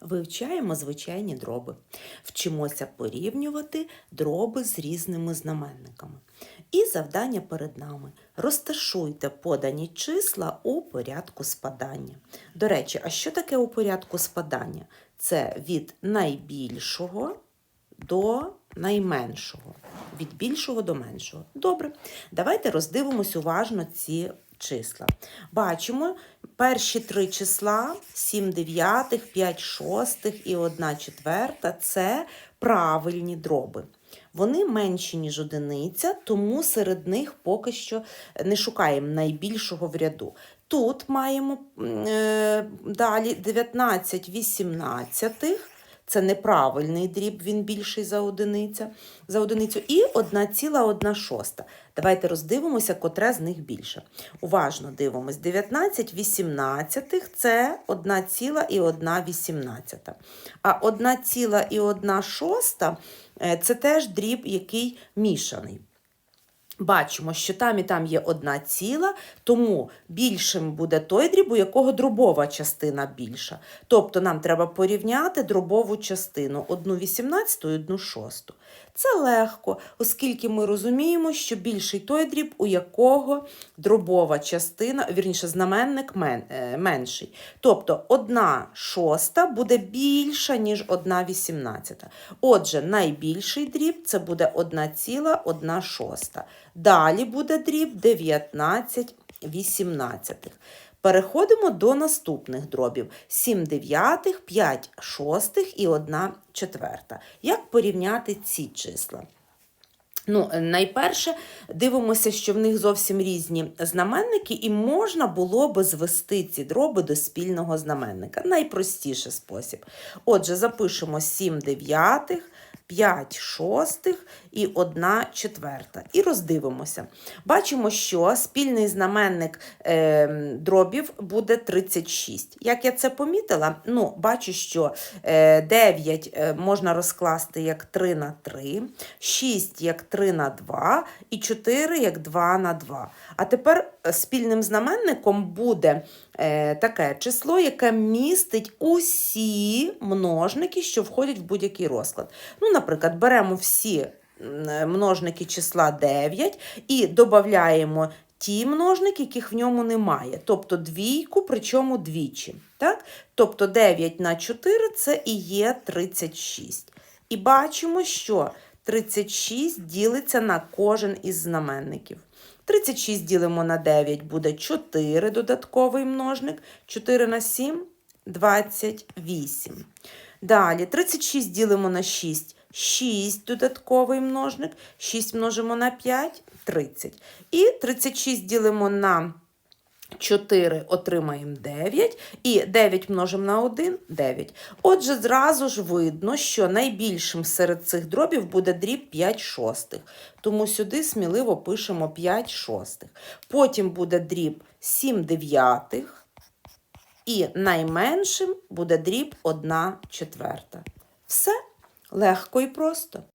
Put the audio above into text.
Вивчаємо звичайні дроби. Вчимося порівнювати дроби з різними знаменниками. І завдання перед нами. Розташуйте подані числа у порядку спадання. До речі, а що таке у порядку спадання? Це від найбільшого до найменшого. Від більшого до меншого. Добре, давайте роздивимось уважно ці числа. Бачимо перші три числа 7 дев'ятих, 5 шостих і 1 четверта це правильні дроби. Вони менші, ніж одиниця, тому серед них поки що не шукаємо найбільшого в ряду. Тут маємо е, далі 19 вісімнадцятих. Це неправильний дріб, він більший за, одиниця, за одиницю. І 1,1 шоста. Давайте роздивимося, котре з них більше. Уважно дивимось. 19 вісімнадцятих – це 1,1 вісімнадцята. А 1,1 шоста – е, це теж дріб, який мішаний. Бачимо, що там і там є одна ціла, тому більшим буде той дріб, у якого дробова частина більша. Тобто нам треба порівняти дробову частину одну вісімнадцяту і одну шосту. Це легко, оскільки ми розуміємо, що більший той дріб, у якого дробова частина, вірніше, знаменник мен, е, менший. Тобто одна шоста буде більша, ніж одна вісімнадцята. Отже, найбільший дріб це буде 1,1 шоста. Далі буде дріб 19 вісімнадцятих. Переходимо до наступних дробів: 7 дев'ятих, 5 шостих і 1 четверта. Як порівняти ці числа? Ну, найперше, дивимося, що в них зовсім різні знаменники, і можна було би звести ці дроби до спільного знаменника. Найпростіший спосіб. Отже, запишемо 7 дев'ятих, 5 шостих і 1 четверта. І роздивимося. Бачимо, що спільний знаменник е, дробів буде 36. Як я це помітила? Ну, бачу, що е, 9 е, можна розкласти як 3 на 3, 6 як 3 на 2 і 4 як 2 на 2. А тепер е, спільним знаменником буде е, таке число, яке містить усі множники, що входять в будь-який розклад. Ну, наприклад, беремо всі множники числа 9 і додаємо ті множники, яких в ньому немає. Тобто двійку, причому двічі. Так? Тобто 9 на 4 це і є 36. І бачимо, що 36 ділиться на кожен із знаменників. 36 ділимо на 9 буде 4 додатковий множник, 4 на 7 28. Далі 36 ділимо на 6, 6 додатковий множник, 6 множимо на 5 30. І 36 ділимо на 4 отримаємо 9, і 9 множимо на 1 9. Отже, зразу ж видно, що найбільшим серед цих дробів буде дріб 5 шостих. Тому сюди сміливо пишемо 5 шостих. Потім буде дріб 7 дев'ятих. І найменшим буде дріб 1 четверта. Все легко і просто.